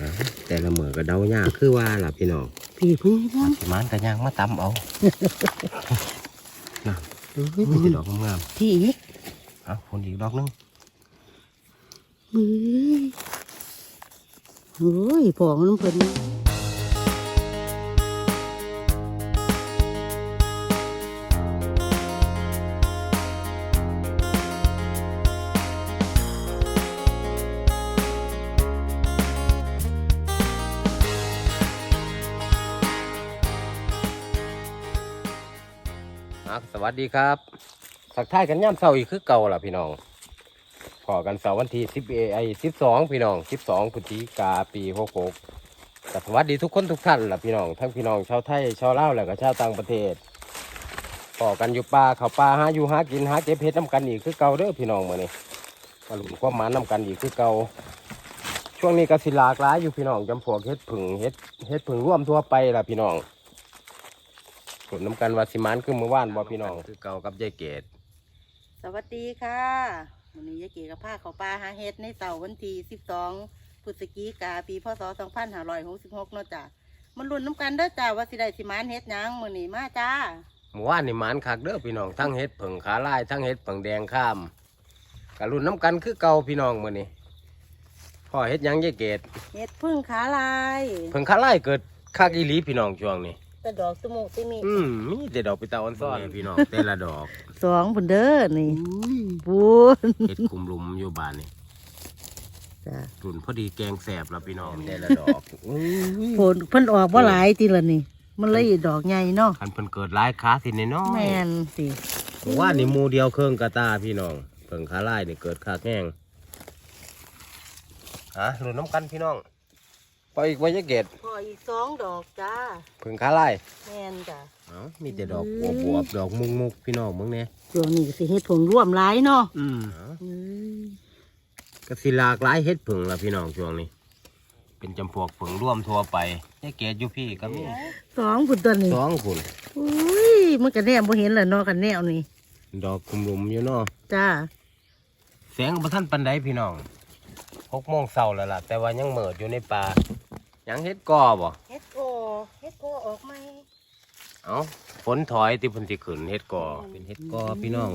อ่าแต่ละมือก็เดายากคือว่าล่ะพี่น้องพี่เพิ่งเฮ็ดยังสิมันก็ยางมาตำเอาน่ะเอ้ยมีแต่ดอกงามพี่อีกๆเอาคนอีกดอกหนึงมือโอ้ยพอมันเพิ่น วัสดีครับสักทายกันย่ำเสาร์อีกคือเก่าล่ะพี่น้องพอกันเสาร์วันที่สิบเอไอสิบสองพี่น้องสิบสองพฤศจิกาปีหกหกสวัสดีทุกคนทุกท่านล่ะพี่น้องทั้งพี่น้องชาวไทยชาวลาวและก็ชาวต่างประเทศพอกันอยู่ป่าเขาป่าหาอยู่หากินหาเก็บเห็ดน้ำกันอีกคือเก่าเด้อพี่น้องมื่อนี้มาหลุมความมานน้ำกันอีกคือเก่าช่วงนี้ก็สิหลากหลายอยู่พี่น้องจำพวกเห็ดผึ่งเห็ดเห็ดผึ่งร่วมทั่วไปล่ะพี่น้อง กดน้ำกันว่าสิมานคือมือว่านบ่พี่น้องคือเก่ากับยายเกดสวัสดีค่ะวันนี้ยายเก๋กับผ้าเขาวปลาหาเฮ็ดในเสาร์วันที่12พฤศจิกาปีพศ2566เนาะจ้ะมันลุ้นน้ำกันเด้อจ้าว่าสิได้สิมานเฮ็ดหยังมื้อนี้มาจ้ามือว่านนี่หมานคักเด้อพี่น้องทั้งเห็ดเผงขาลายทั้งเห็ดเผงแดงข้ามกะรุ่นน้ำกันคือเก่าพี่น้องมื้อนี้พ่อเฮ็ดหยังยายเกดเฮ็ดพึ่งขาลายเผงขาลายเกิดคักอีหลีพี่น้องช่วงนี้ แต่ดอกตะมุติมีอืมมีแต่ดอกไปตาออนซ้อนพี่น้องแต่ละดอกสองพุ่นเด้อนี่ปูนเฮ็ดคุมลุมอยู่บ้านนี่จ้ะรุ่นพอดีแกงแสบแล้วพี่น้องแต่ละดอกอุ้ยผลเพิ่นออกบ่หลายทีละนี่ มันเลยดอกใหญ่เนาะคันเพิ่นเกิดหลายขาสิน้อยๆแม่นสิผมว่านี่หมูเดียวเครื่องกระตาพี่น้องเพิ่งขาไล่นี่เกิดขาแห้งฮะหลุนน้ำกันพี่น้อง ปล่อยอีกไว้จะเกตพออีกสองดอกจ้าเพิ่งขาไล่แม่นจ้ะเอ้ามีแต่ดอกบวบบวบๆดอกมุกมุกๆพี่น้องมึงเนี่ยช่วงนี้ก็สิเฮ็ดผงร่วมหลายเนาะอืมก็สิหลากหลายเฮ็ดผึ่งละพี่น้องช่วงนี้ เป็นจำพวกผึ่งร่วมทั่วไปยายเกตอยู่พี่ก็มีสองพุ่นตัวนี้สองคุณอุ้ยมันก็แนมบ่เห็นแหละเนาะกันแนวนี่ดอกคุมรุมอยู่เนาะจ้าแสงประท่านปันไดพี่น้องหกโมงเช้าแล้วล่ะ แต่ว่ายังเหมิดอยู่ในป่า ยังเฮ็ดกอบ่เฮ็ดโกเฮ็ดโกออกไหมเอาฝนถอยที่เพิ่นสิขึ้นเฮ็ดกอเป็นเฮ็ดกอพี่น้อง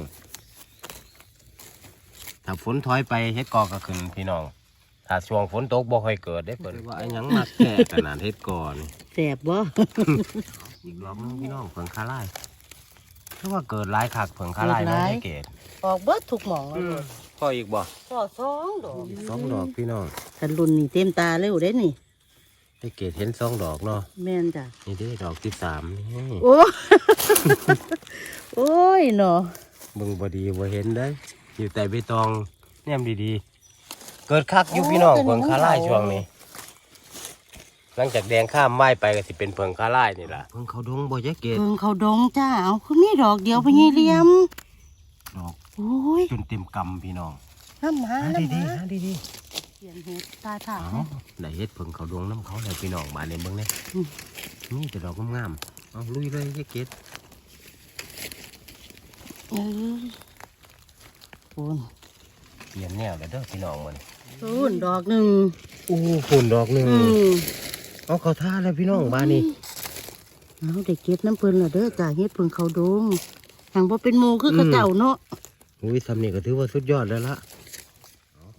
ถ้าฝนถอยไปเฮ็ดกอก็ขึ้นพี่น้องถ้าช่วงฝนตกบ่ค่อยเกิดได้เพิ่นว่าไอ้หยังมักแค่ขนาดเฮ็ดกอนี่แสบบ่อีกรอบหนึงพี่น้องเพิ่งคาไล่เพราะว่าเกิดหลายคักเพิ่งคาไล่เนาะยายเกดออกเบิดทุกหม่องเลยพออีกบ่พอสองดอกสองดอกพี่น้องกันรุ่นนี่เต็มตาเร็วเด้นี่ ยายเกดเห็นสองดอกเนาะแม่นจ้ะนี่เด้ดอกที่สามนี่โอ้โอ้ยเนาะเบิ่งบ่ดีบ่เห็นได้ออยู่แต่ใบตองแนมดีๆ เกิดคักอยู่พี่น้องเพิ่งคาไล่ช่วงนี้ หลังจากแดงข้ามไม้ไปก็สิเป็นเพิงคาไล่นี่ล่ะเพิงเขาดงบ่ยายเกดเพิ่งเขาดงจ้าเอาคือมีดอกเดียวพะยี่เหลี่ยมดอกโอ้ยจนเต็มกำพี่น้องน้ำหาหาน้ำดีหาๆหาดี เขียนเห็ดตาถาๆเอาได้เฮ็ดเพิงเขาดงน้ำเขาเลยพี่น้องมาเนี่ยเบิ่งเนี่ยนี่แต่ดอกงามๆเอาลุยเลยยายเกดเออปูนเปลี่ยนแนวแล้วเด้อพี่น้องมันปูนดอกหนึ่งอู้ฝุ่นดอกหนึงอืมเอาเขาท่าแล้วพี่น้องบ้านนี้เอาเด็กเก็บน้ำเพิ่นละเด้อจ้าเฮ็ดเพิ่นเขาดงทางบ่เป็นหมูคือเขาเจ้าเนาะอุ้ยทำนี่ก็ถือว่าสุดยอดแล้วล่ะ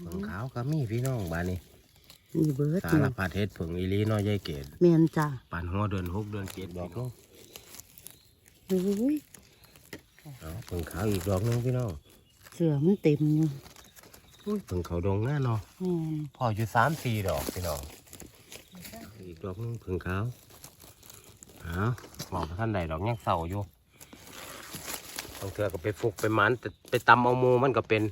เอาเพิงขาวก็มีพี่น้องบ้านนี้นี่เบิดสานี่รพัดเฮ็ดเพิงอีหลีเน้อยยายเกดแม่นจ้าปานหัวเดือนหกเดือนเจ็ดดอกเนาะโอ้ยเอาเพิงขาวอีกดอกหนึงพี่น้องเสือมันเต็มอยู่อุ้ยเพิงเขาดงแน่นอนแม่นพออยู่สามสี่ดอกพี่น้องอีกดอกหนึงเพิงขาวเอาบอกว่าท่านใดดอกยังเศร้าอยู่บางเทือก็ไปฟุกไปหมันแต่ไปตำเอาหมูมันก็เป็น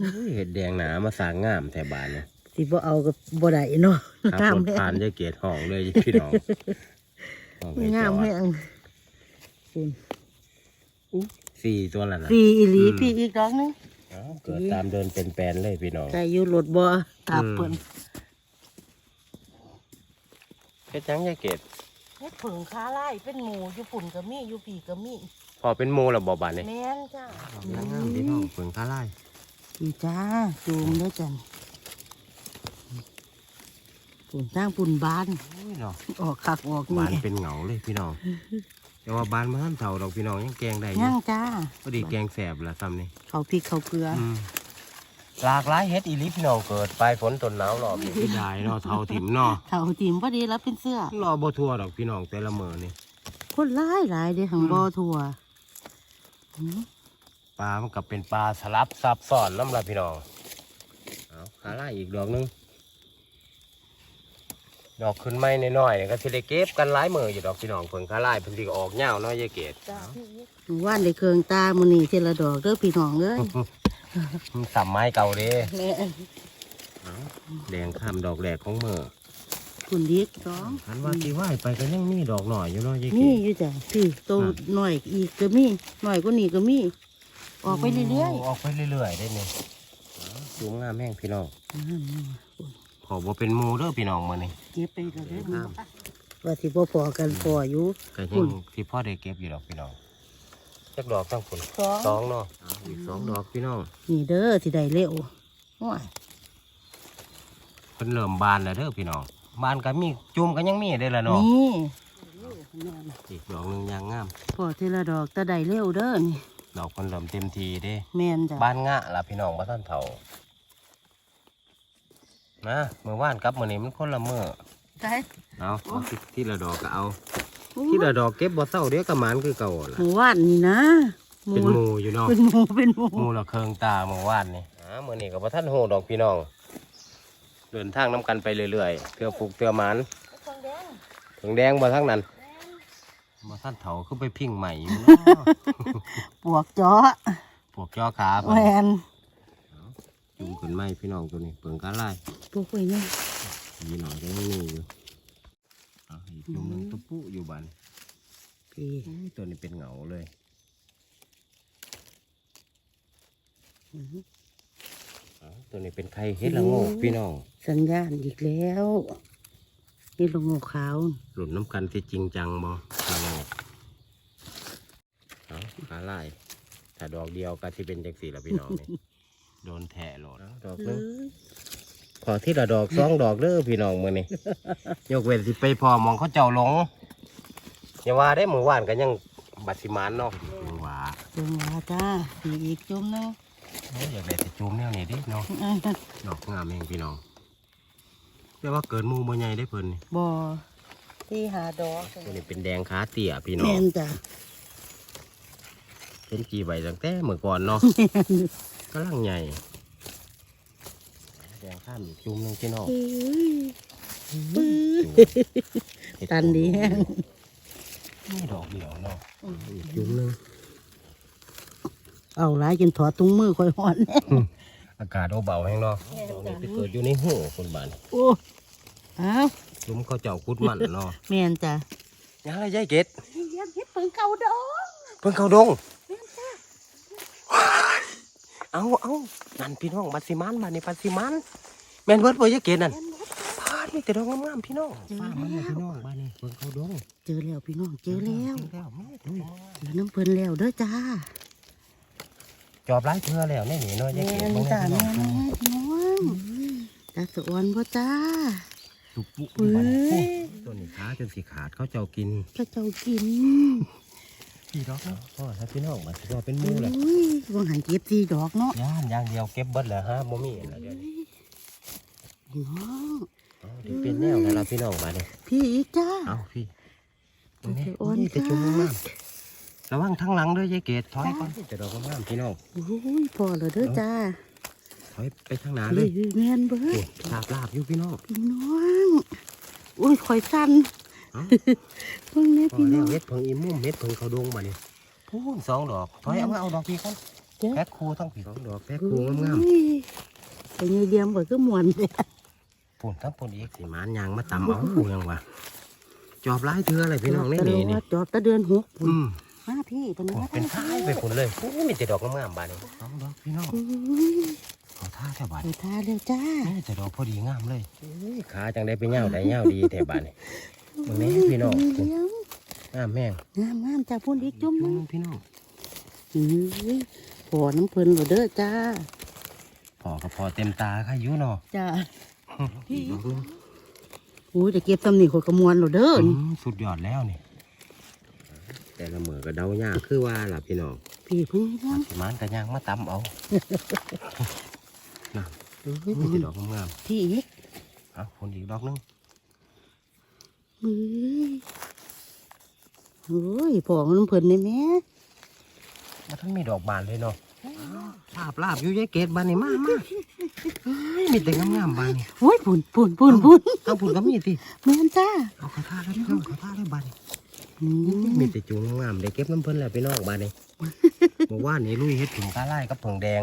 อุ้ยเห็ดแดงหนามาสร้างงามแถวบ้านเนี่ยสิบ่เอากับบ่ได้เนาะขับงามรถแม่ผ่านยายเกดห้องเลยพี่น้องห้องให้งามจอดแม่งคุณสี่ตัวละนะ ปีอีหลีอืม ปีอีกดอกหนึงเอาเกิดตามเดินเป็นแปลนเลยพี่น้องใจอยู่รถบ่ตาอืมเปิ้นเฮ็ดหยังยายเกดเฮ็ดผึ่งขาไล่เป็นหมูอยู่ปุ่นก็มีอยู่ปีก็มีพอเป็นหมูแล้วบ่บานนี่แม่นจ้า งามพี่น้องเพิ่งข้าไล่ นี่จ้าจูมเด้อจ้ะปุ่นสร้างปุ่นบานโอ้ยเนาะออกคักออกบานนี่เป็นเหงาเลยพี่น้อง แต่ว่าบานมาท่านเฒ่าดอกพี่น้องยังแกงได้อยู่ย่างจ้าพอดีแกงแสบละซ้ำนี่เขาพริกเขาเกลือออืมหลากหลายเฮ็ดอีหลิพี่น้องเกิดปลายฝนต้นหนาวรอบนี้พี่ได้เนาะเฒ่าถิ่มเนาะเขาทีมพอดีแล้วเป็นเสื้อ รอบ่ทั่วดอกพี่น้องแต่ละมื้อนี่คนร้ายหลายเด้ของบ่อทั่วหืม ปลามันก็เป็นปลาสลับซับซ้อนน้ำละพี่น้องเอาขาล่าอีกดอกหนึงดอกขึ้นไม้น้อยๆเนี่ยก็สิได้เก็บกันหลายมื้ออยู่ดอกพี่น้องเพิ่งขาล่าเพิ่นสิก็ออกยาวเนาะยายเกดว่านได้เครื่องตามื้อนี้เทละดอกเด้อพี่น้องเอ้ยมันสับไม้เก่าเด้แม่เอาแดงข้ามดอกแรกของมือคุณดิกสองคันว่าสิไหวไปก็ยังมีดอกหน่อยอยู่เนาะยายเกมีดอยู่จ้ะพี่โตหน่อยอีกก็มีหน่อยกว่านี้ก็มี ออกไปเรื่อยออกไปเรื่อยๆได้เนี่ยสูงงามแห้งพี่น้องๆขอบ่เป็นหมูเด้อพี่น้องมื้อนี้เก็บไปก็ได้ครับว่าสิบ่พอกันพออยู่ก็คุยังณที่พ่อได้เก็บอยู่ดอกพี่น้องจักดอกตั้งผลสองสองเนาะอีกสองดอกพี่น้องนี่เด้อสิได้เร็วว้ายเพิ่นเริ่มบานแล้วเด้อพี่น้องบานก็มีจุ่มก็ยังมีได้อละเนาะนี่อีกดอกหนึงยางงามพอทีละดอกจะได้เร็วเด้อนี่ ดอกเพิ่นเริ่มเต็มทีเด้ แม่นจ้ะบ้านงะล่ะพี่น้องบ่ทันเฒ่านะมื้อวานกับมื้อนี้มันคนละมื้อได้เอาเอาที่ที่ละดอกก็เอา ที่ละดอกเก็บบ่เศร้าเดี๋ยวก็หมานคือเก่าล่ะหมู่ว่านนี่นะหเป็นหมูอยู่เนาะเป็นหมูเป็นหมูหมูละเคืองตาเมื่อวานนี่อ่ามื้อนี้ก็บ่ทันโหดอกพี่น้องเดินทางนํกันไปเรื่อยๆเทื่อปลูกเทื่อหมานถึงแดงบ่ทั้งนั้น บ่ทันเฒ่าคือไปพิงใหม่อยู่เนาะ ปวกเจาะพวกจอขาเพิ่แมนนจุ่มขึ้นไม้พี่น้องตัวนี้เปิงกาไล่ปลูกไว้เนี่ยมีหน่อยก็ยังมีอยู่เอาอีกจุ่มหนึงตุ๊ปุอยู่บ้านพี่อุ้ยตัวนี้เป็นเหงาเลยอ๋อตัวนี้เป็นไข่เฮ็ดละโงกพี่น้อง สัญญาณอีกแล้ว นี่ลงงูขาวหลุดน้ำกันที่จริงจังบ่ละโงกเอาขาไล่ถ้าดอกเดียวก็ที่เป็นจังสี่ละพี่น้องนี่ โดนแทะโหลดเอาดอกหนึงขอที่ละดอกสองดอกเด้อพี่น้องมื้อนี้ยกเว้นสิไปพอมองเขาเจ้าหลงอย่าว่าได้มือวานกันยังบัดสิมานเนาะมือว่าจังหวะจ้าพี่อีกจุ่มหนึงเอ้ยอยากได้แต่จูมแนวนี้ดิเนาะอ่าดอกงามเองพี่น้อง แต่ว่าเกิดหมูบ่ใหญ่ได้เพิ่นนี่บ่ที่หาดอกตัวนี้เป็นแดงขาเตี่ยพี่น้อแม่งนจ้ะเป็นกี่ใบตั้งแต่เมื่อก่อนเนาะกำลังใหญ่ แดงข้ามอีกจุ่มหนึงพี่น้องเอ้ยจุ่มตันดีแฮงนี่ดอกเดียวเนาะอีกจุ่มหนึงเอาหลายจนถอดถุงมือค่อยหอน อากาศเบาๆแห้งเนาะดอกนี้ไปเกิดอยู่ในหูคนบ้านโอ้อ้าวจุ่มเขาเจ้าคุดมันเนาะแม่นจ้ะยังไรยายเกดยังเฮ็ดเพิ่งเก่าดอกเพิ่งเข้าดงว้ายเอาเอานั่นพี่น้องบัดสิมันบัดนี้บัดสิมันแม่นเบิดบ่ยายเกดนั่นพาดมีแต่ดอกงามๆพี่น้องฟ้ามันเลยพี่น้องบ้านนี้เพิ่งเข้าดงเจอแล้วพี่น้องเจอแล้วเจอแล้วแม่เจอน้ำเพิ่นแล้วเด้อจ้า จอบไล่เทือแล้วแน่หนีเนาะยายเกดแม่บ่นแม่จ้าพี่น้แม่องนพี่น้องตาสะออนบ่จ้าตุกปุ๊เฮ้ยตัวนี้ขาจนสิขาดเขาเจ้ากินพระเจ้ากินพี่ดอกพ่อถ้าพี่น้องมันสิว่าเป็นหมูโอ้แหละยวังหันเก็บสี่ดอกเนาะย่านอย่างเดียวเก็บเบิดแล้วฮะบ่มีอันแล้วเดี๋ยวนี้พี่น้องเอาเดี๋ยวเป็นแนวแล้วล่ะพี่น้องมาเนี่ยพี่อีกจ้าเอาพี่ตาสะออนนี่จะจ้าจุ่มมาก ระวังทั้งหลังเด้วยยายเกดถอยก่อนจะดอกงามๆพี่น้องโอ้ยพอแล้วเด้อจ้าถอยไปทางหน้าเลพี่ยแม่นเบิโอ้ดลาบลาบอยู่พี่น้องพี่น้องโอ้ยข่อยสั่นเอ้าเพิ่งนี้พอพี่น้แล้อวงเม็ดเพิงอีมุ่มเม็ดเพิงเขาดงมาเนี่ยพูนสองดอกถอยเอามาเอาดอกพี่ก่อนเจ้าแพ็คคูทั้งผีสองดอกแพ็คคูงามไอ้นี่เดียมก็คือมวนเลยๆพูนทั้งพูนอีกสีมานยางมาตำเอายังวะจอบไล่เทืออะไรพี่น้องนี่นี่นี่จอบตะเดือนหกอืม มาพี่เป็นโอ้ว่าเป็นท้ายไปผลเลยโอ้มีแต่ดอกงามๆบานนี้สองดอกพี่น้องอุ้ยขอท่าแถวบานไปทาเร็วจ้านี่แต่ดอกพอดีงามเลยโอ้ยขาจังได้ไปเงาได้เงาดีแถวบานนี่มึงนี่พี่น้องเลี้ยงงามแม่งงามงามจ้าพุ่นอีกจุ่มจุ่นึมงพี่น้องอุ้ยพอน้ำเพลินบ่เด้อจ้าพอก็พอเต็มตาค่ะอยุเนาะจ้าอีกดอกหนึงอุ้ยจะเก็บตำหนิขดกระมวลหรอเด้ออืนี่มสุดยอดแล้วนี่ แต่ละมือก็เดายากคือว่าล่ะพี่น้องพี่เพิ่งยังสิมานก็ยางมาตำเอาน่ะเอ้ยมีแต่ดอกงามพี่อีกๆเอาคนอีกดอกหนึงมือโอ้ยพอมันเพิ่นได้แม่มาทั้งมีดอกบานเลยเนาะลาบลาบอยู่ยายเกดบานนี่มามาเฮ้ยมีแต่งามๆบานนี่โอ้ยปุ่นปุ่นปุ่นปุ่นเอาผุนก็มีติแม่นจ้าเอากระทาเลยพี่น้องกระทาเลยบานนี่อื มมีแต่จูงงามๆได้เก็บน้ำเพิ่นแหละพี่น้องบานนี่เมื่อวานนี้ลุยเฮ็ดถึงกาไล่กับผงแดง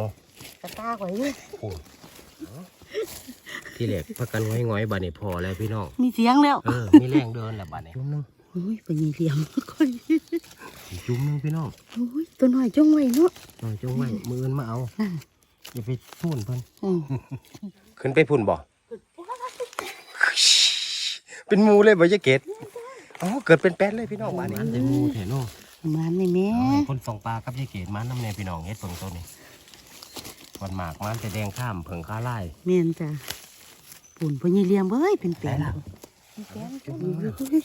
กระตากไว้เลยโอ้ยที่เหล็กพักกันง้อยๆบานนี่พอแล้วพี่น้องมีเสียงแล้วเออมีแรงเดินแหละบานนี่จุ่มหนึงโอ้ยเป็นยี่เหลี่ยมค่อยอีกจุ่มหนึงพี่น้องโอ้ยตัวน้อยจ้องไว้เนาะหน่อยจงไว้มืออื่นมาเอานั่นอย่าไปพุ่นเพิ่นอืมขึ้นไปพุ่นบ่เป็นหมูเลยบ่ยายเกด อ๋อเกิดเป็นแป๊ดเลยพี่น้องบ้านนี้มันเป็นหมูแถโน่มันนี่แม่คนส่งปลากับยายเกดมันน้ำในพี่น้องเฮ็ดเพิ่งต้นนี่วันหมากมันจะแดงข้ามเพิ่งข้าไล่แม่นจ้าปุ่นเป็นยี่เหลี่ยมเอ้ยเป็นแปลนไหนล่ะเป็นแปลนจุ๊บโอ้ย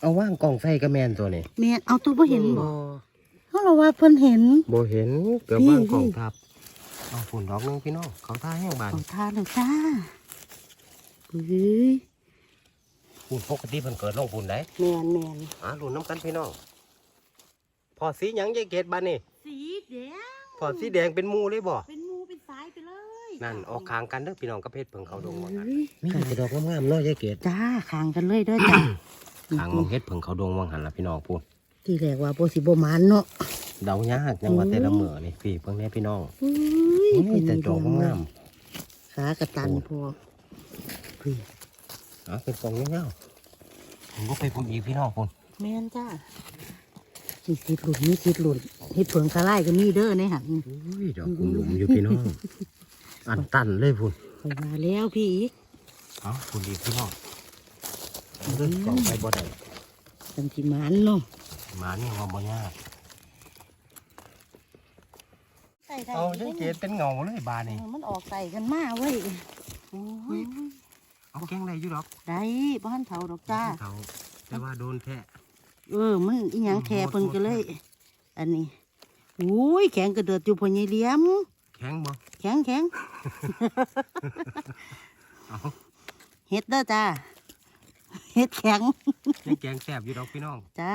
เอาว่างกล่องใส่กระแมนตัวนี้แม่นเอาตัวบ่เห็นบ่เขาเราว่าเพิ่นเห็นบ่เห็นเกือบพี่ว่างกล่องทับเอาฝุ่นดอกหนึงพี่น้องเขาท่าแห้งบานเอาทานแล้วจ้าเฮ้ย ฝุ่นปกติเพิ่นเกิดลงฝุ่นได้แม่นแม่นอ่าหลุนน้ำกันพี่น้องพอสีหยังยายเกดบ้านนี่สีแดงพอสีแดงเป็นหมูเลยบ่เป็นหมูเป็นสายไปเลยนั่นออกคางกันเด้อพี่น้องกับเพชรเพิ่งเขาดงว่างั้นเฮ้ยมีแต่ดอกงามๆเนาะยายเกดจ้าขางกันเลยเด้อจ้าคางมองเฮ็ดเพิ่งเขาดงว่างหันละพี่น้องพูดที่แรกว่าบ่สิบ่หมานเนาะเดายากยังว่าแต่ละมื้อนี่พี่เพิ่งนี้พี่น้องเฮ้ยมีแต่ดอกงามขากระตันพอพี่ๆ อ๋อเป็นกองเงาๆผมก็ไปพุ่นอีกพี่น้องพุ่นแม่นจ้ามีติดหลุดมีติดหลุดเฮ็ดเผิงคาไล่ก็มีเด้อในหันอุ้ยดอกกุมหลุมอยู่พี่น้อง อันตันเลยพุ่นไปมาแล้วพี่อีกเอ๋อพุ่นอีกพี่น้องเดินกล่องไปบ่ได้กันสิหมานเนาะหมานี่ว่าบ่ยากใส่ได้เอายายเกดเป็นเงาเลยบาดนี่มันออกใส่กันมาเว้ยโอ้ย เอาแกงได้อยู่ดอกได้บ้านเฒ่าดอกจ้าเขาแต่ว่าโดนแท้เออมันอีหยังแทเพิ่นก็เลย อันนี้อุ้ยแข็งกระเดิดอยู่พอใหญเหลี่ยม แข็งบ่แข็งแข็งเอาเฮ็ดเด้อจ้าเฮ็ดแข็งยังแกงแซ่บอยู่ดอกพี่น้องจ้า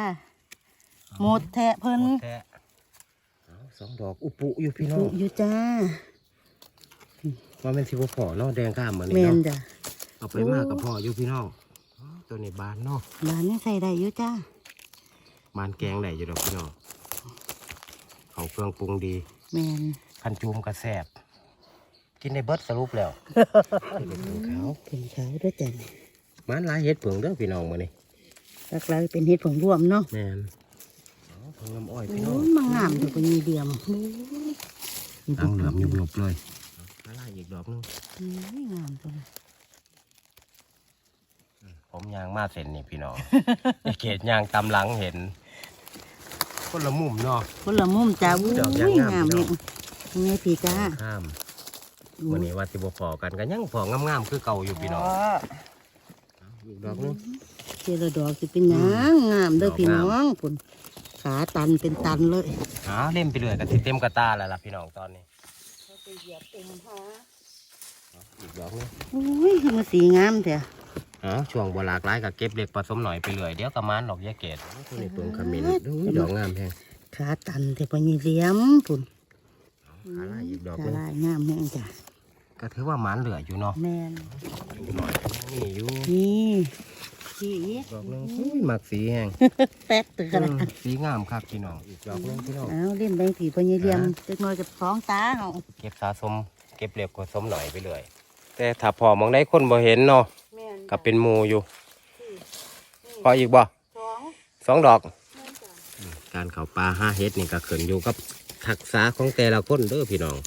หมดแทะเพิ่นหมดแท้เอาสองดอกอุปุอยู่พี่น้อปุงอยู่จ้าว่าเป็นสิบพอเนาะแดงข้ามเหมือนแม่นี่นเนาะจ้ะเอา ไปมากกับพ่ออยู่พี่น้องอ๋อตัวนี้บานเนาะบ้านยังใส่ได้อยู่จ้าบานแกงได้อยู่ดอกพี่น้องเขาเครื่องปรุงดีแม่นคันจูมกระแสบกินในเบิดสรุปแล้วเห็ดเผงขาวเป็นขาวด้วยจ้ะมันหลายเห็ดเผงเด้อพี่น้องมานี่หลักๆเป็นเฮ็ดผงรวมเนาะแม่นอ๋อเผงน้ำอ้อยโอ้พี่น้องยมางามอยู่พอใหญเหลี่ยมโอ้ยทางเหลือมยุบๆเลยอะไรอีกดอกหนึงโอ้ยงามจัง ผมยางมาเส้นนี่พี่น้องไอเกดยางตำหลังเห็น คนละมุมเนาะ คนละมุมจ้าอุ้ยดอกยางงามงามพี่เนี่น้ยองนี่พี่จ้าข้ามวันนี้ว่าสิบพอกันก็ยังพองามๆคือเก่าอยู่พี่น้องอีกดอกหนึง เจละดอกสิเป็นหยังงามเด้อดอกพี่งามน้องพุ่นขาตันเป็นตันเลยหาเล่มไปเรื่อยกับสิเต็มกระตาแล้วล่ะพี่น้องตอนนี้ไปเหยียบเต็มหาอีกดอกหนึงอุ้ยคือมันสีงามแท้ อ๋อช่วงบหลากหลายกับเก็บเล็กผสมหน่อยไปเรื่อยเดี๋ยวกระมานดอกยาเกตตัวนี้เปิงขมิ้นดูดอกงามแพงขาตันแต่พอยี่เหลี่ยมพุ่นขาลายอีกดอกหขานึงลายงามแห้งจ้ะก็ถือว่าหมันเหลืออยู่เนาะแม่นอยู่หน่อยนี่อยู่นี่พี่อีกดอกหนึงอุ้ยหมักสีแห้งแป๊ดตึกกันอืมสีงามครับพี่น้องอีกดอกหนึงพี่น้องเอาเล่นแบงผีพอยี่เหลี่ยมอ่าจักหน่อยกับสองตาเฮาเก็บสะสมเก็บเล็กผสมหน่อยไปเรื่อยแต่ถ้าพอมองได้คนบ่เห็นเนาะ แม่นก็เป็นหมูอยู่พออีกบ่สองสองดอกแม่นจ้ะการเขาปลาห้าเฮ็ดนี่ก็ขึ้นอยู่กับทักษะของแต่ละคนเด้อพี่น้อง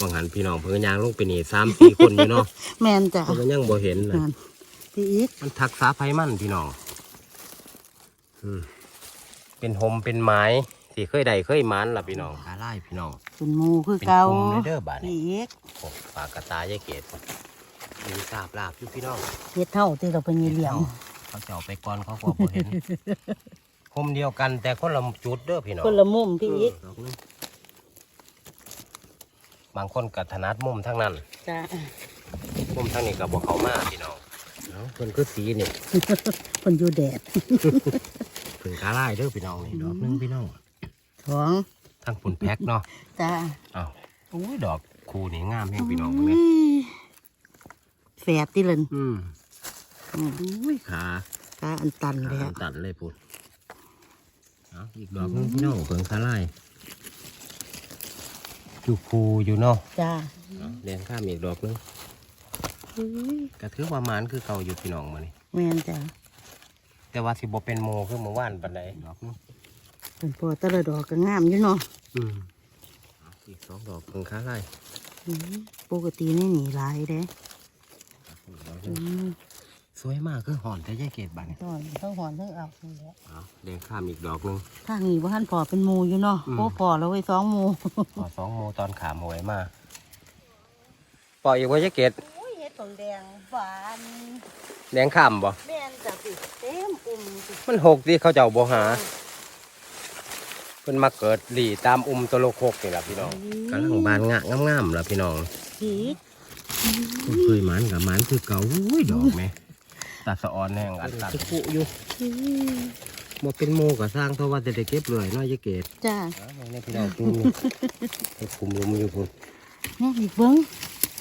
บางหันพี่น้องเพิ่นก็ย่างลงไปนี่สามสี่คนอยู่เนาะแม่นจ้ะเพิ่นก็ยังบ่เห็นนะนั่นพี่อีกมันทักษะไผมันพี่น้องอืมเป็นหมเป็นไม้ที่เคยได้เคยหมันล่ะพี่น้องขาไล่พี่น้องเป็นหมูคือเป็นเก่ากลุ่มเลยเด้อบาดนี้พี่อีกโอ้ปลากระตายายเกศ หนีสาบลาบอยู่พี่น้องเฮ็ดเท่าที่เราเป็นเหลี่ยมเขาเจาะไปก่อนเขาก็บ่เห็นคมเดียวกันแต่คนละจุดเด้อพี่น้องคนละมุมพี่อีกดอกหนึงบางคนกับถนัดมุมทั้งนั้นจ้ามุมทั้งนี้กับบ่เขามาพี่น้องเนาะเพิ่นคือสีนี่คนอยู่แดดเพิ่นกาไล่เด้อพี่น้องนี่ดอกหนึงพี่น้องท้องทั้งปุ่นแพ็กเนาะจ้าอ้าวอุ้ยดอกคูนี่งามแฮงพี่น้องเบิ่งแม่แฝดที่เล่นอืมอืมอุ้ยขาตาอันตันเลยขาอะตัดเลยพุ่นเอาอีกดอกหนึงพี่น้องเพิ่งกาไล่อยู่คูอยู่เนาะจ้าเอาเลี้ยงข้ามอีกดอกหนึงก็ถือว่าหมานคือเก่าอยู่พี่น้องมานี่แม่นจ้าแต่ว่าสิบ่เป็นโมคือเมื่อวานปันใดดอกหนึงเป็นพอแตะละดอกก็งามอยู่เนาะอืมเอาอีกสองดอกเพิ่งค้าไล่อืมปกตินี่หนีหลายเด้ อีกดอกห อื นึ่ง ม สวยมากคือหอนแต่ยายเกดบานต้นทั้งหอนทั้งเอานี่แหละเอาเลี้ยงข้ามอีกดอกหนึง ทางนี้ว่าท่านพอเป็นหมูอยู่เนาะอืม โอ้พอแล้วไว้ยสองหมูขอสองโมตอนขาหมวยมาปล่อยอีกว่ายายเกดโอ้ยเห็ดผงแดงหวานเลี้ยงข้ามบ่ แม่นจ้ะสิเต็มอุ่มสิมันหกที่เขาเจ้าบ่หาเพิ่นมาเกิดหลีตามอุ้มตัวโลโคกนี่ล่ะพี่น้องกำลังบานงะงามๆล่ะพี่น้องผี เคยหมันกับหมันคือเก่าอุ้ยดอกแม่ตัดสะออนแห้งอันตัดกุอยู่บ่เป็นโมก็สร้างเท่าว่าจะได้เก็บเลยเนาะยายเกดจ้าเอาเนี่ยพี่น้องคุมไปคุมลุมอยู่พุ่นแม่อีกเบิ้ง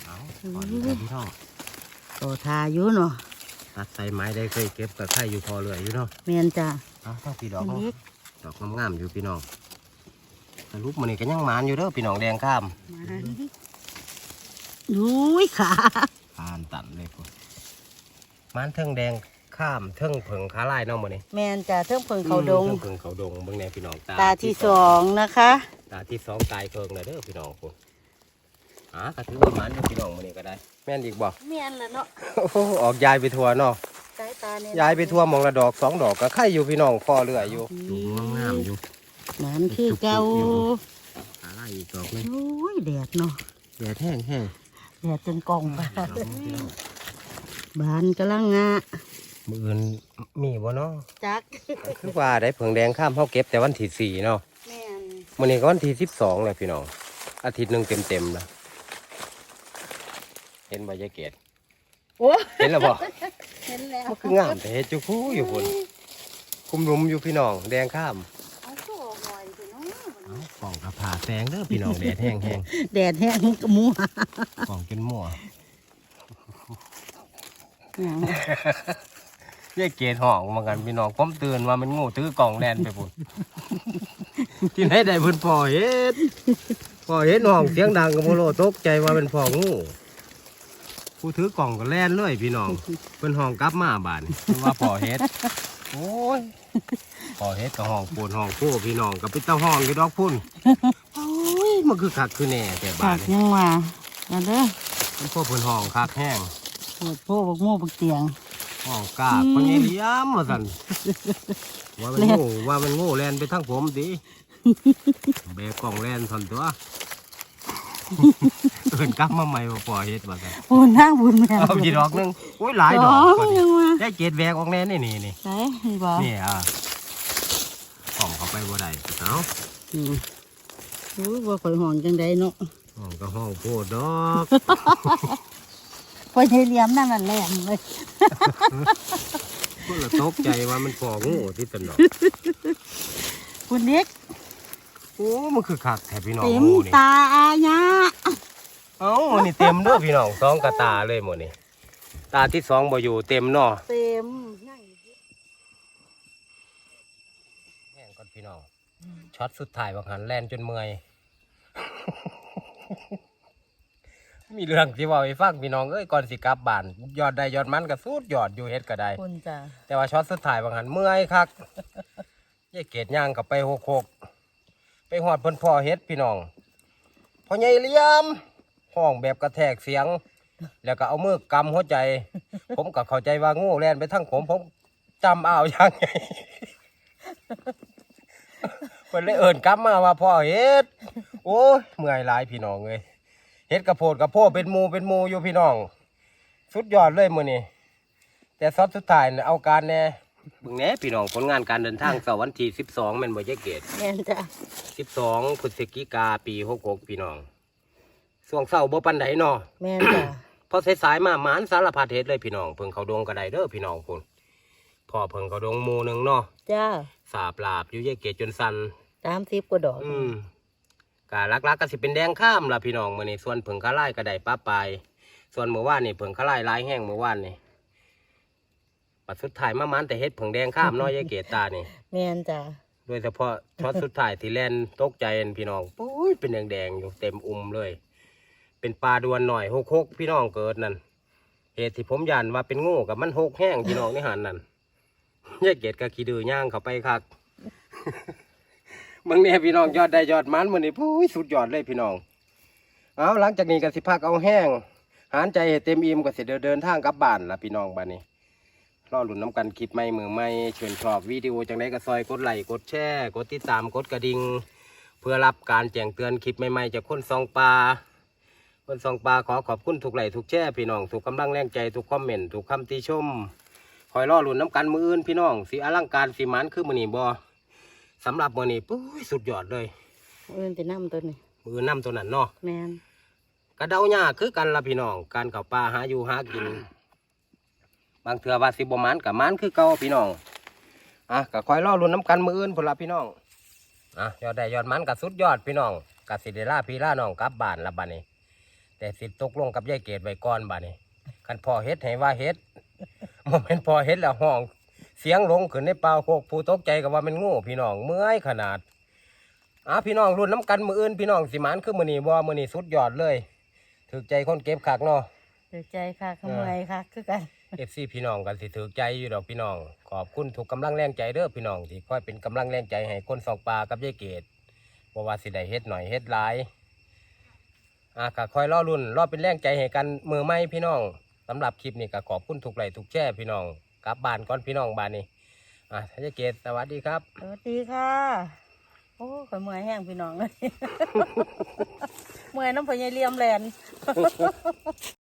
เอาขอดูหน่อยพี่น้องโตทาอยู่เนาะตัดใส่ไม้ได้เคยเก็บกับไข่อยู่พอเลยอยู่เนาะแม่นจ้าเอาต้องพี่ดอกอันเนาะนี้ดอกงามๆอยู่พี่น้องสรุปมันนี่ก็ยังหมานอยู่เด้อพี่น้องแดงข้ามมา ดุยขาผ่านตันเลยพุ่นหมานเทิงแดงข้ามเทิงเผิงขาลายเนาะมันนี่แม่นจ้าเทิงเพิงเขาดง เทิงเผิงเขาดงเบิ่งแน่พี่น้องตาที่สองนะคะ ตาที่สองตายเคิงเลยเด้อพี่น้องพุ่นหากระถือว่าหมานอยู่พี่น้องมันนี่ก็ได้ แม่นอีกบ่แม่นละเนาะโอ้โหออกยายไปทัวเนาะสายตาเนี่ยยายไปทัวหมองละดอกสองดอกก็ไข่อยู่พี่น้องพ่อเรื่อยอยู่ดูงามอยู่มันคือเก่าขาลายอีกดอกนึงโอ้ยแดดเนาะแดดแห้งแห้ง แดดจนกองบาดอกนึงพี่น้องบานกำลังงะมืออื่นมีบ่เนาะจักคือว่าได้เผิงแดงข้ามเขาเก็บแต่วันที่สี่เนาะแม่นมื้อนี้ก็วันที่สิบสองเลยพี่น้อง อาทิตย์หนึ่งเต็มเต็มๆแล้วเห็นใบยายเกดโอ้เห็นแล้วบ่เห็นแล้ว มันคืองามแต่เฮ็ดจุคู่อยู่พุ่นคุมรุมอยู่พี่น้อง แดงข้าม ผาแสงเด้อพี่น้องแดดแห้งแห้งแดดแห้งกระมัวกล่องจนมั่วยายเกดห้องมากันพี่น้องผมตื่นว่ามันโง่ถือกล่องแลนไปพุ่นที่ไหนได้เพิ่นพ่อเฮ็ดพ่อเฮ็ดห้องเสียงดังกับโมโลตกใจว่าเป็นพ่องูผู้ถือกล่องก็แล่นเลยพี่น้องเพิ่นห้องกลับมาบานเพิ่นว่าพ่อเฮ็ด โอ้ยพ่อเฮ็ดก็ห้องปวดห้องโค้พี่น้องก็ไปเต้าห้องอยู่ดอกพุ่นโอ้ยมันคือคักคือแน่แต่ฝาบากนยังว่ากันเด้อมันพ่อเพิ่นห้องคักแห้งปวดโพบักโม่บักเตียง ห้องกากพญาเลี้ยมว่าซั่นว่ามันโง่ว่ามันโง่แล่นไปทั้งผมติแบกกล่องแล่นทนตัว เอินกลับมาใหม่มาปล่อยเฮ็ดว่าซั่นโอ้หน้าบุญแม่เอากี่ดอกหนึงโอ้ยหลายดอกสกว่าองนี้ยังว่าได้เจ็ดแวกออกแน่นี่นี่นี่ใช่นี่บ่นี่อะกล่องเขาไปบ่ได้เอาอืมโอ้ยว่าข่อยหอนจังไดเนาะห้องก็ห้องโพดดอกข่อยเฮเลียมนั่นน่ะแหลมเลยเพื่อตกใจว่ามันฟองูที่ตนดอกคุณเด็ก โอ้มันคือคักแถพี่น้องเต็มงูนี่ตาอาญะเอ้ามันนี่เต็มเด้อพี่น้องสองกระตาเลยหมดนี่ตาที่สองบ่อยู่เต็มเนาะเต็มแห้งก่อนพี่น้องช็อตสุดท้ายบางหันแล่นจนเมื่อยมีเรื่องที่เว่าให้ฟังพี่น้องเอ้ยก่อนสิกลับบ้านยอดได้ยอดมันก็สุดยอดอยู่เฮ็ดก็ได้คุณจ้ะแต่ว่าช็อตสุดท้ายบางหันเมื่อยคักยายเกดย่างกลับไปหกหก ไปหอดเพิ่นพ่อเฮ็ดพี่น้องพ่อใหญ่เลี่ยมห้องแบบกระแทกเสียง แล้วก็เอามือกำหัวใจ ผมก็เข้าใจว่างูแล่นไปทั้งผมผมจำเอาอย่างไงเพิ่นเลยเอิ้นกลับมาว่าพ่อเฮ็ดโอ้ยเมื่อยหลายพี่น้องเอ้ยเฮ็ดกระโพดกระโพดเป็นหมูเป็นหมูอยู่พี่น้อง สุดยอดเลยมื้อนี้แต่ซอสสุดท้ายน่ะเอาการแน่ บิ่งแหน่พี่น้องผลงานการเดินทางเสาร์วันที่12แม่นบ่ยายเกดแม่นจ้ะ12พฤศจิกาปี66พี่น้องช่วงเช้าบ่ปานใดเนาะแม่นจ้ะพอสายๆมาหมานสารพัดเฮ็ดเลยพี่น้องเพิ่งเขาดงกระไดเด้อพี่น้องพุ่นพ่อเพิ่งเขาดงหมู่หนึงเนาะจ้าสาบลาบอยู่ยายเกดจนสั่นสามสิบกว่าดอกอืมกะลักๆก็สิเป็นแดงข้ามล่ะพี่น้องมื้อนี้ส่วนเพิ่งขาไล่กระไดป้าปลายส่วนเมื่อวานนี่เพิ่งขาไล่ลายแห้งเมื่อวานนี่ ปัดสุดท้ายมามันแต่เฮ็ดเพิ่งแดงข้ามเนาะยายเกดตานี่แม่นจ้ะโดยเฉพาะช็อตสุดท้ายที่แล่นตกใจอันพี่น้องปุ้ยเป็นแดงๆอยู่เต็มอุ้มเลย เป็นปลาดวนหน่อยหกหกพี่น้องเกิดนั่นเหตุที่ผมยันว่าเป็นงูกับมันหกแห้งพี่น้องในหันนั่นยายเกดก็ขี้ดื้อย่างเข้าไปคักบางเนี่ยพี่น้องยอดได้ยอดมันมือนี่ปุ้ยสุดยอดเลยพี่น้อง เอาหลังจากนี้ก็สิพักเอาแห้งหารใจให้เต็มอิ่มก็สิเดินเดินทางกลับบ้านละพี่น้องบ้านนี้ รอหลุนน้ำกันคลิปใหม่มือใหม่เชิญชอบวิดีโอจังไดก็ซอยกดไลค์กดแชร์กดติดตามกดกระดิ่งเพื่อรับการแจ้งเตือนคลิปใหม่ๆจากคนซองปลาคนซองปลาขอขอบคุณทุกไลค์ทุกแชร์พี่น้องทุกกำลังแรงใจทุกคอมเมนต์ทุกคำติชมคอยรอหลุนน้ำกันมืออื่นพี่น้องสีอลังการสีมันคือมือนีบอสำหรับมือนี้ปุ้ยสุดยอดเลยเอื่นจะน้ำตัวนี้มือน้ำตัวนั้นเนาะแม่นกระเดาหญ้าคือกันละพี่น้องการเข้าป่าหาอยู่หากิน บางเถื่อว่าสิบมานกับมันคือเก่าพี่น้องอะก็คอยรอรุ่นน้ำกันมืออื่นพนละพี่น้องอะยอดได้ยอดมันกับสุดยอดพี่น้องกับสิเดล่าพี่ล่าน้องกับบ้านละบ้านนี้ แต่สิตกลงกับยายเกดไว้ก่อนบ้านนี้คันพอเฮ็ดให้ว่าเฮ็ดโมเมนพอเฮ็ดแล้วห้อง เสียงลงขึ้นในเป่าโคกผู้ตกใจกับว่ามันงูพี่น้องเมื่อยขนาดอะพี่น้องรุ่นน้ำกันมืออื่นพี่น้องสิมันคือมือนี้บ่มือนี้สุดยอดเลยถือใจคนเก็บขักเนาะถือใจค่ะขโมยค่ะคือกัน เอฟซีพี่น้องกันสิถือใจอยู่ดอกพี่น้อง ขอบคุณถูกกำลังแรงใจเด้อพี่น้องที่คอยเป็นกำลังแรงใจให้คนสองปลากับยายเกดบ่ว่าสิได้เฮ็ดหน่อยเฮ็ดหลายอะก็คอยรอรุ่นรอเป็นแรงใจให้กันมือไม่พี่น้องสำหรับคลิปนี้ก็ขอบคุณถูกไหลถูกแช่พี่น้องกลับบ้านก่อนพี่น้องบ้านนี้อะยายเกดสวัสดีครับ สวัสดีค่ะ โอ้ข่อยเมื่อยแห้งพี่น้องเลย เมื่อยน้ำพญายเลียมแลน